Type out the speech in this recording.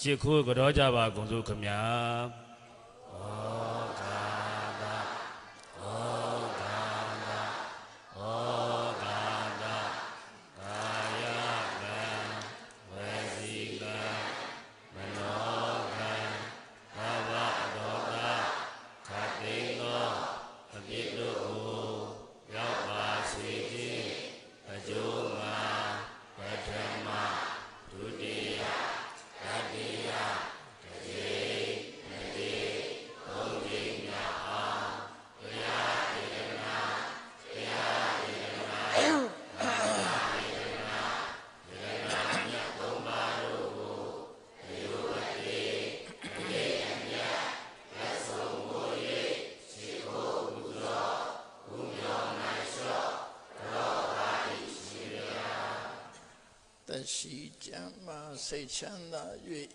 ရှ िख ိုးကြောကြပါကုန်စုခမညာ တရှိကြမ်းမှစိတ်ချမ်းသာ၍